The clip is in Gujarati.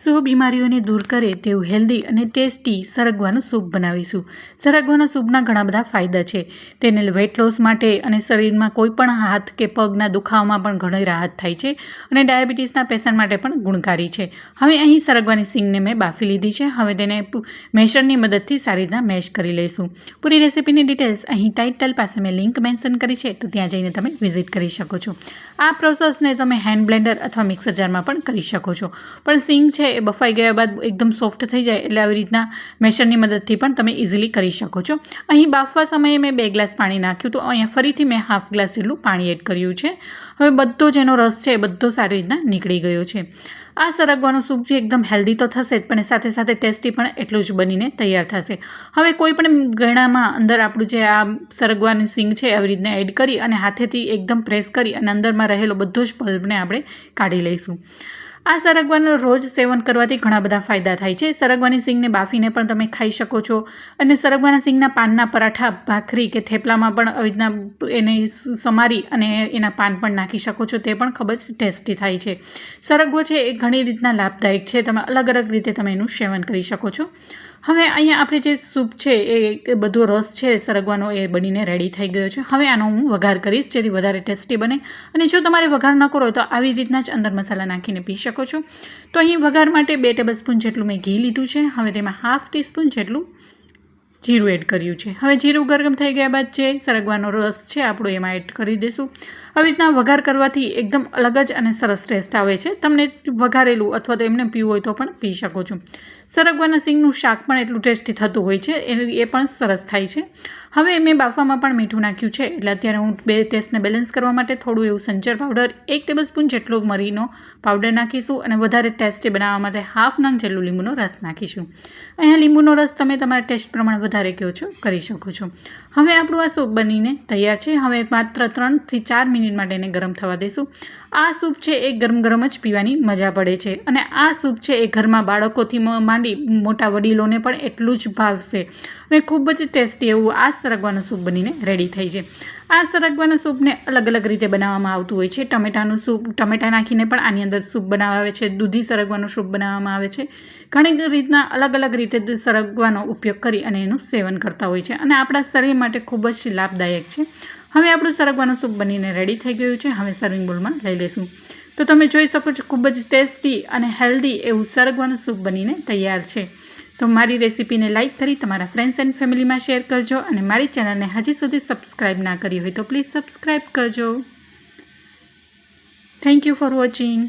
સો બીમારીઓને દૂર કરે તેવું હેલ્ધી અને ટેસ્ટી સરગવાનું સૂપ બનાવીશું. સરગવાના સૂપના ઘણા બધા ફાયદા છે. તેને વેટ લોસ માટે અને શરીરમાં કોઈપણ હાથ કે પગના દુખાવામાં પણ ઘણી રાહત થાય છે અને ડાયાબિટીસના પેશન્ટ માટે પણ ગુણકારી છે. હવે અહીં સરગવાની સિંગને મેં બાફી લીધી છે. હવે તેને મેશરની મદદથી સારી રીતના મેશ કરી લઈશું. પૂરી રેસીપીની ડિટેલ્સ અહીં ટાઇટલ પાસે મેં લિંક મેન્શન કરી છે, તો ત્યાં જઈને તમે વિઝિટ કરી શકો છો. આ પ્રોસેસને તમે હેન્ડ બ્લેન્ડર અથવા મિક્સર જારમાં પણ કરી શકો છો. પણ સિંગ છે એ બફાઈ ગયા બાદ એકદમ સોફ્ટ થઈ જાય એટલે આવી રીતના મેશરની મદદથી પણ તમે ઇઝીલી કરી શકો છો. અહીં બાફવા સમયે મેં બે ગ્લાસ પાણી નાખ્યું, તો અહીંયા ફરીથી મેં હાફ ગ્લાસ જેટલું પાણી એડ કર્યું છે. હવે બધો જેનો રસ છે એ બધો સારી રીતના નીકળી ગયો છે. આ સરગવાનું સૂપ જે એકદમ હેલ્ધી તો થશે જ, પણ સાથે સાથે ટેસ્ટી પણ એટલું જ બનીને તૈયાર થશે. હવે કોઈ પણ અંદર આપણું જે આ સરગવાની સિંગ છે આવી રીતના એડ કરી અને હાથેથી એકદમ પ્રેસ કરી અને અંદરમાં રહેલો બધો જ પલ્પને આપણે કાઢી લઈશું. આ સરગવાનું રોજ સેવન કરવાથી ઘણા બધા ફાયદા થાય છે. સરગવાની સિંગને બાફીને પણ તમે ખાઈ શકો છો અને સરગવાના સિંગના પાનના પરાઠા, ભાખરી કે થેપલામાં પણ આવી રીતના એને સમારી અને એના પાન પણ નાખી શકો છો. તે પણ ખૂબ જ ટેસ્ટી થાય છે. સરગવો છે એ ઘણી રીતના લાભદાયક છે. તમે અલગ અલગ રીતે તમે એનું સેવન કરી શકો છો. હવે અહીંયા આપણે જે સૂપ છે એ બધો રસ છે સરગવાનો એ બનીને રેડી થઈ ગયો છે. હવે આનો હું વઘાર કરીશ જેથી વધારે ટેસ્ટી બને. અને જો તમારે વઘાર ન કરો તો આવી રીતના જ અંદર મસાલા નાખીને પી શકો છો. તો અહીં વઘાર માટે બે ટેબલ સ્પૂન જેટલું મેં ઘી લીધું છે. હવે તેમાં હાફ ટીસ્પૂન જેટલું જીરું એડ કર્યું છે. હવે જીરું ગરમ થઈ ગયા બાદ જે સરગવાનો રસ છે આપણો એમાં એડ કરી દઈશું આવી રીતના વઘાર કરવાથી એકદમ અલગ જ અને સરસ ટેસ્ટ આવે છે. તમને વઘારેલું અથવા તો એમને પીવું હોય તો પણ પી શકો છો. સરગવાના સિંગનું શાક પણ એટલું ટેસ્ટી થતું હોય છે. એ પણ સરસ થાય છે. હવે મેં બાફવામાં પણ મીઠું નાખ્યું છે, એટલે અત્યારે હું બે ટેસ્ટને બેલેન્સ કરવા માટે થોડું એવું સંચર પાવડર એક ટેબલ સ્પૂન જેટલો મરીનો પાવડર નાખીશું અને વધારે ટેસ્ટી બનાવવા માટે હાફ નંગ જેટલું લીંબુનો રસ નાખીશું. અહીંયા લીંબુનો રસ તમે તમારા ટેસ્ટ પ્રમાણે વધારે કહો છો, કરી શકો છો. હવે આપણું આ સૂપ બનીને તૈયાર છે, હવે માત્ર ત્રણથી ચાર મિનિટ માટે એને ગરમ થવા દઈશું આ સૂપ છે એ ગરમ ગરમ જ પીવાની મજા પડે છે અને આ સૂપ છે એ ઘરમાં બાળકોથી માંડી મોટા વડીલોને પણ એટલું જ ભાવશે અને ખૂબ જ ટેસ્ટી એવું આ સરગવાનું સૂપ બનીને રેડી થઈ છે. આ સરગવાના સૂપને અલગ અલગ રીતે બનાવવામાં આવતું હોય છે. ટમેટાનું સૂપ, ટમેટા નાખીને પણ આની અંદર સૂપ બનાવવા આવે છે. દૂધી સરગવાનું સૂપ બનાવવામાં આવે છે. ઘણી રીતના અલગ અલગ રીતે સરગવાનો ઉપયોગ કરી અને એનું સેવન કરતા હોય છે અને આપણા શરીર માટે ખૂબ જ લાભદાયક છે. હવે આપણું સરગવાનું સૂપ બનીને રેડી થઈ ગયું છે. હવે સર્વિંગ બોલમાં લઈ લઈશું તો તમે જોઈ શકો છો, ખૂબ જ ટેસ્ટી અને હેલ્ધી એવું સરગવાનું સૂપ બનીને તૈયાર છે. તો મારી રેસીપીને લાઇક કરી તમારા ફ્રેન્ડ્સ એન્ડ ફેમિલીમાં શેર કરજો અને મારી ચેનલને હજી સુધી સબસ્ક્રાઈબ ના કરી હોય તો પ્લીઝ સબસ્ક્રાઈબ કરજો. Thank you for watching